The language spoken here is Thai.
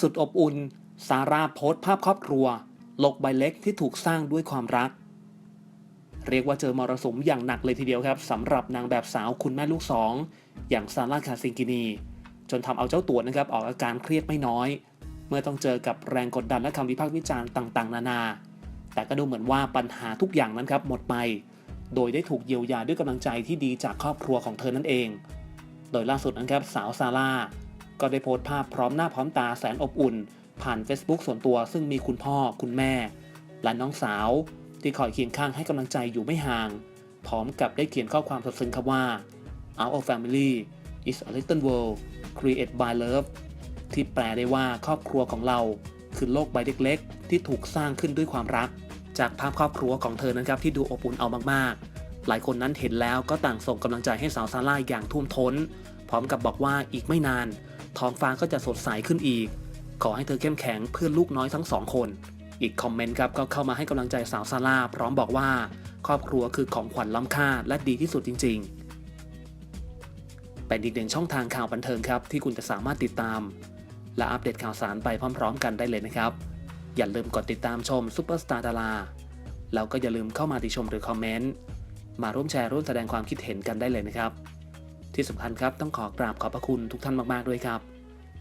สุดอบอุ่น ซาร่าโพสต์ภาพครอบครัว โลกใบเล็กที่ถูกสร้างด้วยความรัก เรียกว่าเจอมรสุมอย่างหนักเลยทีเดียวครับสำหรับนางแบบสาวคุณแม่ลูกสอง อย่างซาร่าคาซิงกินี จนทำเอาเจ้าตัวนะครับออกอาการเครียดไม่น้อย เมื่อต้องเจอกับแรงกดดันและคำวิพากษ์วิจารณ์ต่างๆ นานา แต่ก็ดูเหมือนว่าปัญหาทุกอย่างนั้นครับหมดไป โดยได้ถูกเยียวยาด้วยกำลังใจที่ดีจากครอบครัวของเธอนั่นเอง โดยล่าสุดนะครับสาวซาร่า ก็ได้โพสต์ภาพพร้อมหน้าพร้อมตาแสนอบอุ่น ผ่าน Facebook ส่วนตัวซึ่งมีคุณพ่อคุณแม่ และน้องสาว ที่คอยเคียงข้างให้กำลังใจอยู่ไม่ห่าง พร้อมกับได้เขียนข้อความซึ้งครับว่า Our family is a little world created by love ที่แปลได้ว่าครอบครัวของเราคือโลกใบเล็กๆ ที่ถูกสร้างขึ้นด้วยความรัก จากภาพครอบครัวของเธอนะครับที่ดูอบอุ่นเอามากๆ หลายคนนั้นเห็นแล้วก็ต่างส่งกำลังใจให้สาวซาร่าอย่างท่วมท้น พร้อมกับบอกว่าอีกไม่นาน ท้องฟ้าก็จะสดใสขึ้นอีก ขอให้เธอเข้มแข็งเพื่อลูกน้อยทั้งสองคน อีกคอมเมนต์ครับก็เข้ามาให้กำลังใจสาวซาร่าพร้อมบอกว่า ครอบครัวคือของขวัญล้ำค่าและดีที่สุดจริง ๆ เป็นอีกหนึ่งช่องทางข่าวบันเทิงครับที่คุณจะสามารถติดตาม และอัปเดตข่าวสารไปพร้อม ๆ กันได้เลยนะครับ อย่าลืมกดติดตามชมซุปเปอร์สตาร์ดาราแล้วก็อย่าลืมเข้ามาติชมหรือคอมเมนต์มาร่วมแชร์ร่วมแสดงความคิดเห็นกันได้เลยนะครับ ที่สำคัญครับต้องขอกราบขอบพระคุณทุกท่านมาก ๆ ด้วยครับ